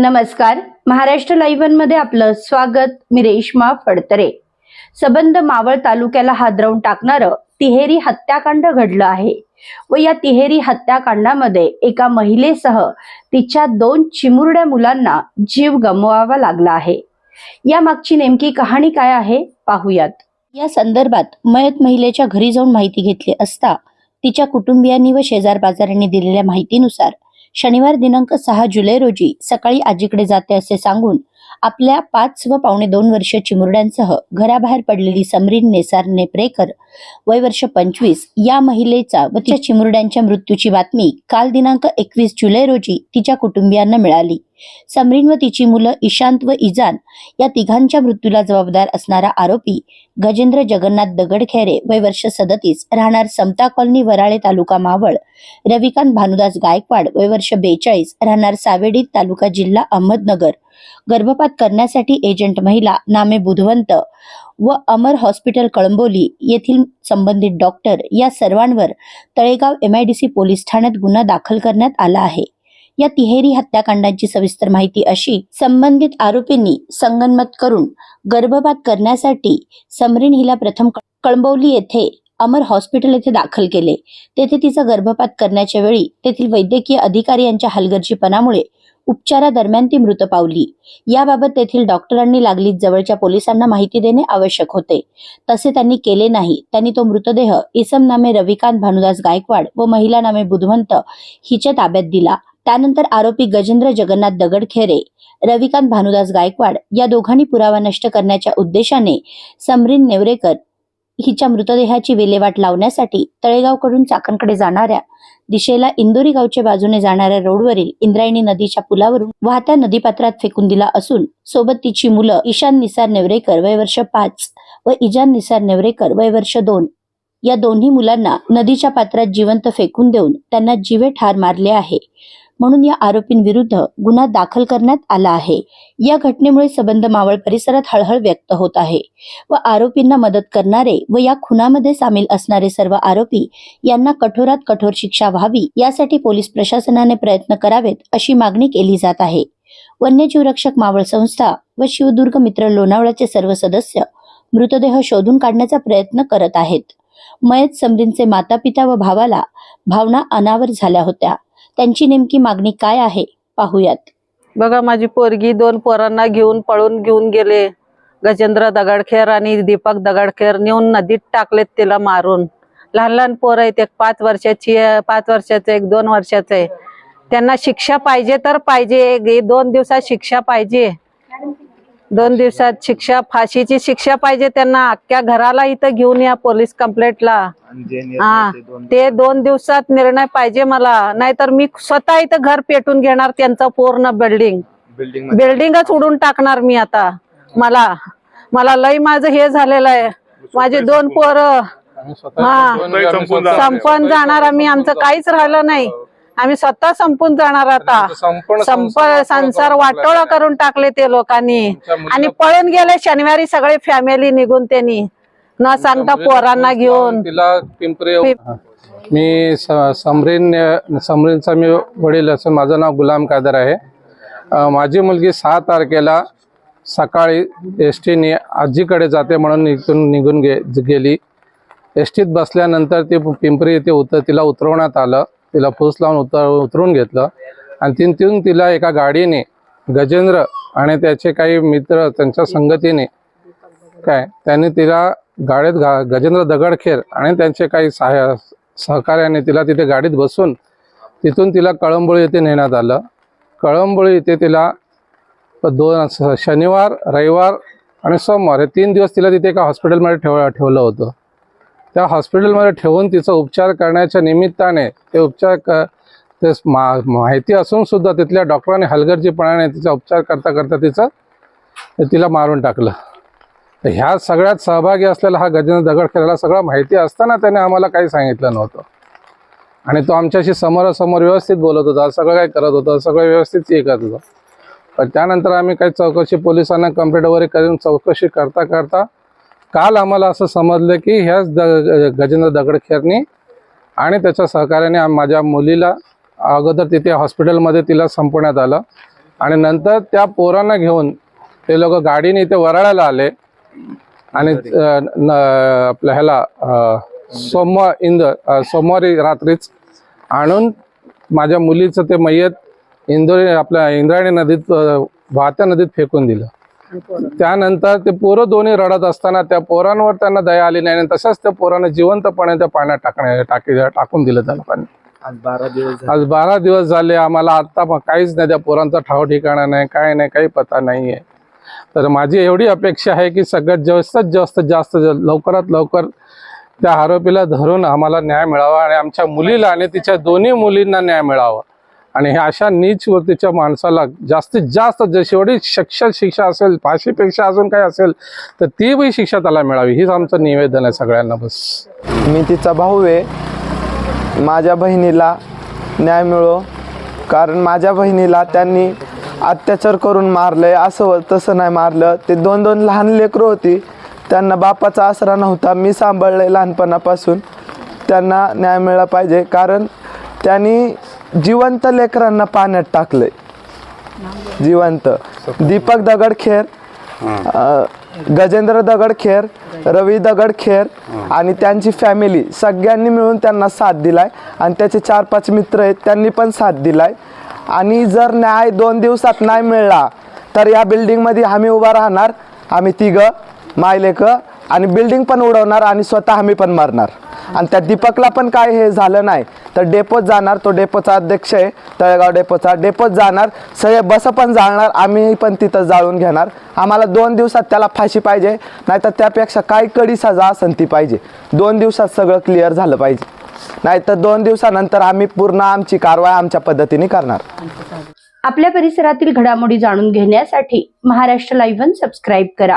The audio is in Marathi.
नमस्कार. महाराष्ट्र लाईव्हमध्ये आपलं स्वागत. मी रेश्मा फडतरे. सबंध मावळ तालुक्याला हादरवून टाकणारं तिहेरी हत्याकांड घडलं आहे. व या तिहेरी हत्याकांडामध्ये एका महिलेसह तिच्या दोन चिमुरड्या मुलांना जीव गमवावा लागला आहे. या मागची नेमकी कहाणी काय आहे पाहूयात. या संदर्भात मयत महिलेच्या घरी जाऊन माहिती घेतली असता तिच्या कुटुंबियांनी व शेजार बाजारांनी दिलेल्या माहितीनुसार शनिवार दिनांक सहा जुलै रोजी सकाळी आजीकडे जाते असे सांगून आपल्या पाच व पावणे दोन वर्ष चिमुरड्यांसह घराबाहेर पडलेली समरीन नेसार नेप्रेकर वय वर्ष पंचवीस. या महिलेचा व तिच्या चिमुरड्यांच्या मृत्यूची बातमी काल दिनांक एकवीस जुलै रोजी तिच्या कुटुंबियांना मिळाली. समरीन व तिची मुलं ईशांत व इजान या तिघांच्या मृत्यूला जबाबदार असणारा आरोपी गजेंद्र जगन्नाथ दगडखेरे वय वर्ष सदतीस राहणार समता कॉलनी वराळे तालुका मावळ रविकांत भानुदास गायकवाड वय वर्ष बेचाळीस राहणार सावेडी तालुका जिल्हा अहमदनगर. गर्भपात करण्यासाठी एजंट महिला नामे बुधवंत व अमर हॉस्पिटल कळंबोली येथील संबंधित डॉक्टर या सर्वांवर तळेगाव एमआयडीसी पोलीस ठाण्यात गुन्हा दाखल करण्यात आला आहे. या तिहेरी हत्याकांडांची सविस्तर माहिती अशी संबंधित आरोपींनी संगनमत करून गर्भपात करण्यासाठी समरीन हिला प्रथम कळंबवली येथे अमर हॉस्पिटल येथे दाखल केले. तेथे तिचा गर्भपात करण्याच्या वेळी तेथील वैद्यकीय अधिकारी यांच्या हलगर्जीपणामुळे उपचारादरम्यान ती मृत पावली. याबाबत तेथील डॉक्टरांनी लागलीच जवळच्या पोलिसांना माहिती देणे आवश्यक होते. तसे त्यांनी केले नाही. त्यांनी तो मृतदेह इसम नामे रविकांत भानुदास गायकवाड व महिला नामे बुधवंत हिच्या ताब्यात दिला. त्यानंतर आरोपी गजेंद्र जगन्नाथ दगडखेरे रविकांत भानुदास गायकवाड या दोघांनी पुरावा नष्ट करण्याच्या उद्देशाने समरीन नेवरेकर हिच्या मृतदेहाची विल्हेवाट लावण्यासाठी तळेगावकडून चाकणकडे जाणाऱ्या दिशेला इंदोरी गावच्या बाजूने जाणाऱ्या रोडवरील इंद्रायणी नदीच्या पुलावरून वाहत्या नदीपात्रात फेकून दिला असून सोबत तिची मुलं ईशान निसार नेवरेकर वय वर्ष पाच व इजान निसार नेवरेकर वय वर्ष दोन. या दोन्ही मुलांना नदीच्या पात्रात जिवंत फेकून देऊन त्यांना जीवे ठार मारले आहे. म्हणून या आरोपींविरुद्ध गुन्हा दाखल करण्यात आला आहे. या घटनेमुळे सबंध मावळ परिसरात हळहळ व्यक्त होत आहे व आरोपींना मदत करणारे व या खुनामध्ये सामील असणारे सर्व आरोपी यांना कठोरात कठोर शिक्षा व्हावी यासाठी पोलीस प्रशासनाने प्रयत्न करावेत अशी मागणी केली जात आहे. वन्यजीव रक्षक मावळ संस्था व शिवदुर्ग मित्र लोणावळ्याचे सर्व सदस्य मृतदेह शोधून काढण्याचा प्रयत्न करत आहेत. मयत समरींचे माता पिता व भावाला भावना अनावर झाल्या होत्या. त्यांची नेमकी मागणी काय आहे पाहूयात. बघा माझी पोरगी दोन पोरांना घेऊन पळून घेऊन गेले. गजेंद्र दगडखेर आणि दीपक दगडखेर नेऊन नदीत टाकलेत तिला मारून. लहान लहान पोरं आहेत एक पाच वर्षाची आहे पाच वर्षाचं एक दोन वर्षाचं आहे. त्यांना शिक्षा पाहिजे तर पाहिजे एक- दोन दिवसात शिक्षा पाहिजे. दोन दिवसात शिक्षा फाशीची शिक्षा पाहिजे त्यांना. अख्ख्या घराला इथं घेऊन या पोलीस कंप्लेंटला. हा ते दोन दिवसात. निर्णय पाहिजे मला. नाहीतर मी स्वतः इथं घर पेटून घेणार त्यांचं पूर्ण बिल्डिंग बिल्डिंग बिल्डिंगच उडून टाकणार मी आता. मला. मला लय माझं हे झालेलं आहे. माझे दोन पोरं. हा. संपून जाणार. आम्ही आमचं काहीच राहिलं नाही. आम्ही स्वतः संपून जाणार आता. संप संसार वाटोळा करून टाकले ते लोकांनी. आणि पळून गेले शनिवारी सगळे फॅमिली निघून त्यांनी. न सांगता पोरांना घेऊन. तिला पिंपरी मी समरीन समरीनचा मी वडील असून माझं नाव गुलाम कादर आहे. माझी मुलगी सहा तारखेला सकाळी एस टीने आजीकडे जाते म्हणून इथून निघून गे गेली. एस टीत बसल्यानंतर ती पिंपरी येथे उतर तिला उतरवण्यात आलं. तिला फूस लावून उतर उतरून घेतलं. आणि तिथून तिला एका गाडीने गजेंद्र आणि त्याचे काही मित्र त्यांच्या संगतीने काय त्यांनी तिला गाडीत गा गजेंद्र दगडखेर आणि त्यांचे काही सहाय सहकार्याने तिला तिथे गाडीत बसून तिथून तिला कळंबोळी येथे नेण्यात आलं. कळंबोळी येथे तिला दोन स- शनिवार रविवार आणि सोमवार हे तीन दिवस तिला तिथे एका हॉस्पिटलमध्ये ठेव ठेवलं होतं. त्या हॉस्पिटलमध्ये ठेवून तिचा उपचार करण्याच्या निमित्ताने ते उपचार क ते मा माहिती असून सुद्धा तिथल्या डॉक्टरांनी हलगर्जीपणाने तिचा उपचार करता करता तिचं तिला मारून टाकलं. तर ह्या सगळ्यात सहभागी असलेला हा गजेंद्र दगडखेरला सगळं माहिती असताना त्याने आम्हाला काही सांगितलं नव्हतं. आणि तो आमच्याशी समोरासमोर व्यवस्थित बोलत होता सगळं काही करत होता सगळं व्यवस्थित हे करत होतं. पण त्यानंतर आम्ही काही चौकशी पोलिसांना कंप्लेंट वगैरे करून चौकशी करता करता काल आम्हाला असं समजलं की ह्याच द गजेंद्र दगडखेरनी आणि त्याच्या सहकार्याने माझ्या मुलीला अगोदर तिथे हॉस्पिटलमध्ये तिला संपवण्यात आलं. आणि नंतर त्या पोरांना घेऊन ते लोक गाडीने इथे वराळाला आले. आणि आपल्या ह्याला सोमवार इंद सोमवारी रात्रीच आणून माझ्या मुलीचं ते मयत इंदोरी आपल्या इंद्रायणी नदीत वाहत्या नदीत फेकून दिलं. त्यानंतर ते पोरं दोन्ही रडत असताना त्या पोरांवर त्यांना दया आली नाही आणि तसंच त्या पोरांना जिवंतपणे त्या पाण्यात टाकण्या टाकी टाकून दिलं त्या लोकांनी आज बारा दिवस झाले. आज बारा दिवस झाले. आम्हाला आता पण काहीच नाही. त्या पोरांचा ठाव ठिकाणा नाही. काय नाही. काही पता नाही आहे तर माझी एवढी अपेक्षा आहे की सगळ्यात जास्तीत जास्त जास्त लवकरात लवकर त्या आरोपीला धरून आम्हाला न्याय मिळावा आणि आमच्या मुलीला आणि तिच्या दोन्ही मुलींना न्याय मिळावा. आणि ह्या अशा नीच वृत्तीच्या माणसाला जास्तीत जास्त जशी शिक्षा शिक्षा असेल फाशीपेक्षा अजून काय असेल तर ती बी शिक्षा त्याला मिळावी. हीच आमचं निवेदन आहे सगळ्यांना बस. मी तिचा भाऊ आहे. माझ्या बहिणीला न्याय मिळो. कारण माझ्या बहिणीला त्यांनी अत्याचार करून मारलंय. असं तसं नाही मारलं. ते दोन दोन लहान लेकरं होती. त्यांना बापाचा आसरा नव्हता. मी सांभाळलंय लहानपणापासून. त्यांना न्याय मिळाला पाहिजे. कारण त्यांनी जिवंत लेकरांना पाण्यात टाकलंय. जिवंत. दीपक दगडखेर अ, गजेंद्र दगडखेर रवी दगडखेर आणि त्यांची फॅमिली सगळ्यांनी मिळून त्यांना साथ दिलाय. आणि त्याचे चार पाच मित्र आहेत त्यांनी पण साथ दिलाय. आणि जर न्याय दोन दिवसात नाही मिळला तर या बिल्डिंगमध्ये आम्ही उभा राहणार. आम्ही तिघं मायलेक आणि बिल्डिंग पण उडवणार आणि स्वतः आम्ही पण मरणार. आणि त्या दीपकला पण काय हे झालं नाही. तर डेपोत जाणार तो डेपोचा अध्यक्ष आहे तळेगाव डेपोचा. डेपोत जाणार सगळे बस पण जाळणार आम्ही पण तिथं जाळून घेणार. आम्हाला दोन दिवसात त्याला फाशी पाहिजे नाहीतर त्यापेक्षा काय कडी सजा असेल ती पाहिजे. दोन दिवसात सगळं क्लिअर झालं पाहिजे. नाहीतर दोन दिवसानंतर आम्ही पूर्ण आमची कारवाई आमच्या पद्धतीने करणार. आपल्या परिसरातील घडामोडी जाणून घेण्यासाठी महाराष्ट्र लाईव्ह सबस्क्राईब करा.